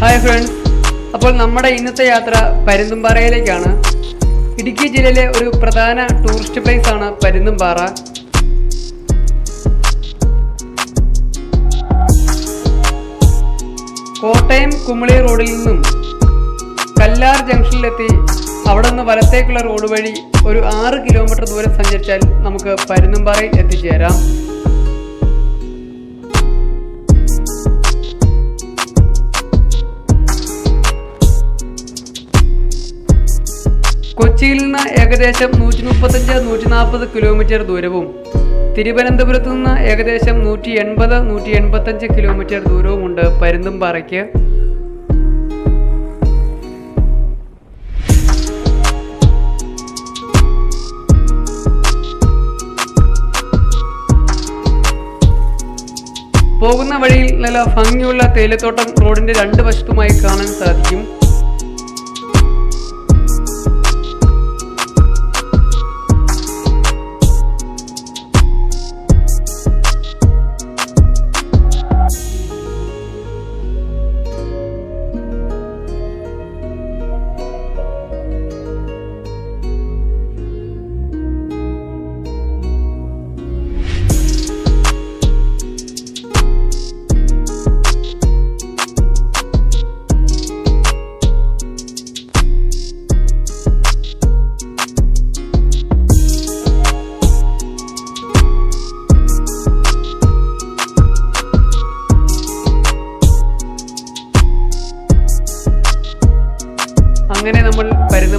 Hi friends അപ്പോൾ നമ്മുടെ ഇന്നത്തെ യാത്ര പരുന്തുംപാറയിലേക്കാണ്. ഇടുക്കി ജില്ലയിലെ ഒരു പ്രധാന ടൂറിസ്റ്റ് പ്ലേസ് ആണ് പരുന്തുംപാറ. കോട്ടയം കുമളി റോഡിൽ നിന്നും കല്ലാർ ജംഗ്ഷനിലെത്തി അവിടെ നിന്ന് വലത്തേക്കുള്ള റോഡ് വഴി ഒരു ആറ് കിലോമീറ്റർ ദൂരം സഞ്ചരിച്ചാൽ നമുക്ക് പരുന്തുംപാറയിൽ എത്തിച്ചേരാം. കൊച്ചിയിൽ നിന്ന് ഏകദേശം നൂറ്റി മുപ്പത്തഞ്ച് നൂറ്റി നാൽപ്പത് കിലോമീറ്റർ ദൂരവും തിരുവനന്തപുരത്ത് നിന്ന് ഏകദേശം നൂറ്റി എൺപത് നൂറ്റി എൺപത്തഞ്ച് കിലോമീറ്റർ ദൂരവുമുണ്ട് പരുന്തുംപാറയ്ക്ക്. പോകുന്ന വഴിയിൽ നല്ല ഭംഗിയുള്ള തേയിലത്തോട്ടം റോഡിന്റെ രണ്ട് വശത്തുമായി കാണാൻ സാധിക്കും.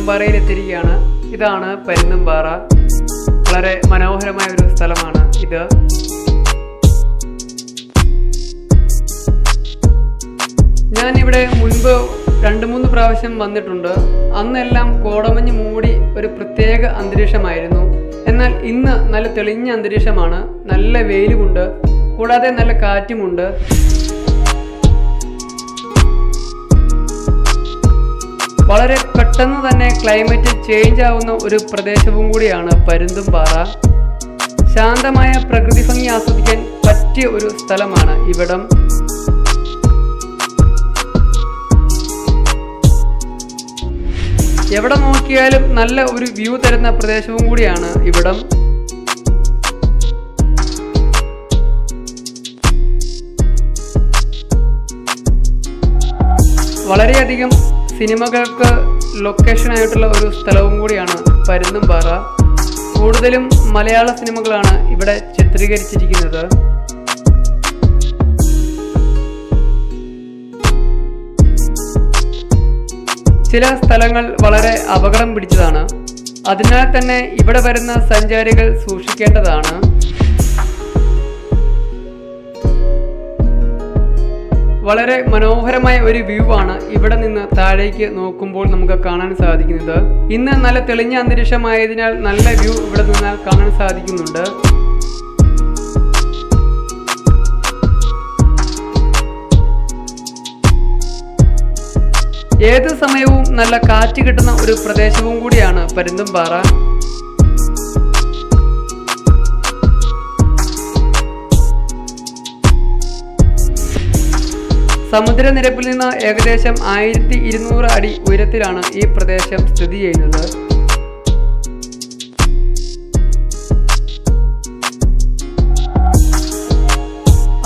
പരുന്തുംപാറയിൽ എത്തിയിരിക്കുകയാണ് ഇതാണ് പരുന്തുംപാറ വളരെ മനോഹരമായ ഒരു സ്ഥലമാണ് ഇത്. ഞാൻ ഇവിടെ മുൻപ് രണ്ട് മൂന്ന് പ്രാവശ്യം വന്നിട്ടുണ്ട്. അന്നെല്ലാം കോടമഞ്ഞ് മൂടി ഒരു പ്രത്യേക അന്തരീക്ഷമായിരുന്നു. എന്നാൽ ഇന്ന് നല്ല തെളിഞ്ഞ അന്തരീക്ഷമാണ്. നല്ല വെയിലുമുണ്ട്. കൂടാതെ നല്ല കാറ്റുമുണ്ട്. വളരെ പെട്ടെന്ന് തന്നെ ക്ലൈമറ്റ് ചേഞ്ച് ആവുന്ന ഒരു പ്രദേശവും കൂടിയാണ് പരുന്തുംപാറ ശാന്തമായ പ്രകൃതി ഭംഗി ആസ്വദിക്കാൻ പറ്റിയ ഒരു സ്ഥലമാണ് ഇവിടം. എവിടെ നോക്കിയാലും നല്ല ഒരു വ്യൂ തരുന്ന പ്രദേശവും കൂടിയാണ് ഇവിടം. വളരെയധികം സിനിമകൾക്ക് ലൊക്കേഷനായിട്ടുള്ള ഒരു സ്ഥലവും കൂടിയാണ് പരുന്നുംപാറ കൂടുതലും മലയാള സിനിമകളാണ് ഇവിടെ ചിത്രീകരിച്ചിരിക്കുന്നത്. ചില സ്ഥലങ്ങൾ വളരെ അപകടം പിടിച്ചതാണ്. അതിനാൽ തന്നെ ഇവിടെ വരുന്ന സഞ്ചാരികൾ സൂക്ഷിക്കേണ്ടതാണ്. വളരെ മനോഹരമായ ഒരു വ്യൂ ആണ് ഇവിടെ നിന്ന് താഴേക്ക് നോക്കുമ്പോൾ നമുക്ക് കാണാൻ സാധിക്കുന്നത്. ഇന്ന് നല്ല തെളിഞ്ഞ അന്തരീക്ഷമായതിനാൽ നല്ല വ്യൂ ഇവിടെ നിന്ന് കാണാൻ സാധിക്കുന്നുണ്ട്. ഏത് സമയവും നല്ല കാറ്റ് കിട്ടുന്ന ഒരു പ്രദേശവും കൂടിയാണ് പരുന്തുംപാറ സമുദ്രനിരപ്പിൽ നിന്ന് ഏകദേശം ആയിരത്തി ഇരുന്നൂറ് അടി ഉയരത്തിലാണ് ഈ പ്രദേശം സ്ഥിതി ചെയ്യുന്നത്.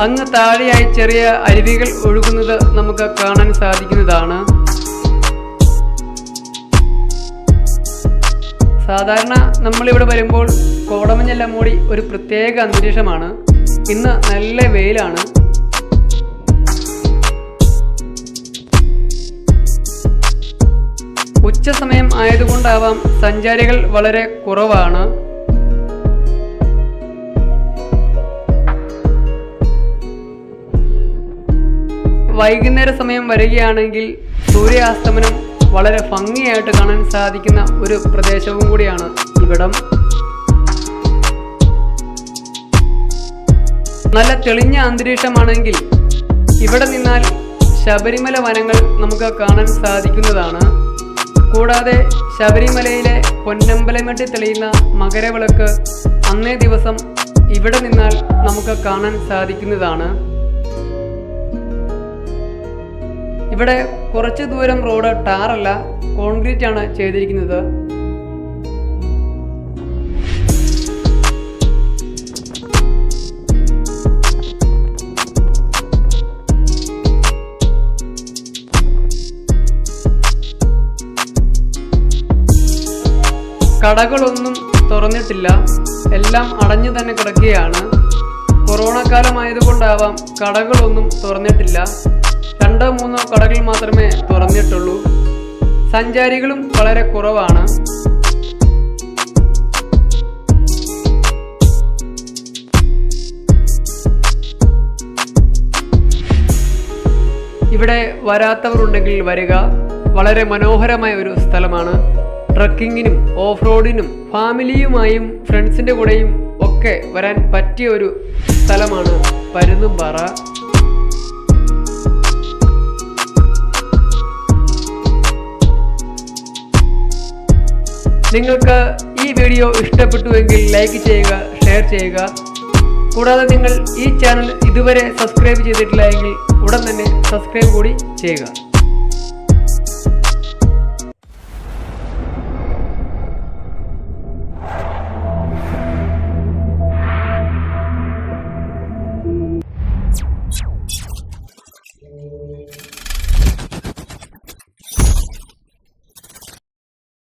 അങ്ങ് താഴെയായി ചെറിയ അരുവികൾ ഒഴുകുന്നത് നമുക്ക് കാണാൻ സാധിക്കുന്നതാണ്. സാധാരണ നമ്മളിവിടെ വരുമ്പോൾ കോടമഞ്ഞെല്ലാം മൂടി ഒരു പ്രത്യേക അന്തരീക്ഷമാണ്. ഇന്ന് നല്ല വെയിലാണ്. ഉച്ച സമയം ആയതുകൊണ്ടാവാം സഞ്ചാരികൾ വളരെ കുറവാണ്. വൈകുന്നേര സമയം വരികയാണെങ്കിൽ സൂര്യാസ്തമനം വളരെ ഭംഗിയായിട്ട് കാണാൻ സാധിക്കുന്ന ഒരു പ്രദേശവും കൂടിയാണ് ഇവിടം. നല്ല തെളിഞ്ഞ അന്തരീക്ഷമാണെങ്കിൽ ഇവിടെ നിന്നാൽ ശബരിമല വനങ്ങൾ നമുക്ക് കാണാൻ സാധിക്കുന്നതാണ്. കൂടാതെ ശബരിമലയിലെ പൊന്നമ്പലമെട്ടി തെളിയുന്ന മകരവിളക്ക് അന്നേ ദിവസം ഇവിടെ നിന്നാൽ നമുക്ക് കാണാൻ സാധിക്കുന്നതാണ്. ഇവിടെ കുറച്ച് ദൂരം റോഡ് ടാറല്ല കോൺക്രീറ്റ് ആണ് ചെയ്തിരിക്കുന്നത്. കടകളൊന്നും തുറന്നിട്ടില്ല. എല്ലാം അടഞ്ഞു തന്നെ കിടക്കുകയാണ്. കൊറോണ കാലമായതുകൊണ്ടാവാം കടകളൊന്നും തുറന്നിട്ടില്ല. രണ്ടോ മൂന്നോ കടകൾ മാത്രമേ തുറന്നിട്ടുള്ളൂ. സഞ്ചാരികളും വളരെ കുറവാണ്. ഇവിടെ വരാത്തവർ ഉണ്ടെങ്കിൽ വരിക. വളരെ മനോഹരമായ ഒരു സ്ഥലമാണ്. ട്രക്കിങ്ങിനും ഓഫ് റോഡിനും ഫാമിലിയുമായും ഫ്രണ്ട്സിന്റെ കൂടെയും ഒക്കെ വരാൻ പറ്റിയ ഒരു സ്ഥലമാണ് പരുന്നുംപാറ നിങ്ങൾക്ക് ഈ വീഡിയോ ഇഷ്ടപ്പെട്ടുവെങ്കിൽ ലൈക്ക് ചെയ്യുക ഷെയർ ചെയ്യുക. കൂടാതെ നിങ്ങൾ ഈ ചാനൽ ഇതുവരെ സബ്സ്ക്രൈബ് ചെയ്തിട്ടില്ല എങ്കിൽ ഉടൻ തന്നെ സബ്സ്ക്രൈബ് കൂടി ചെയ്യുക.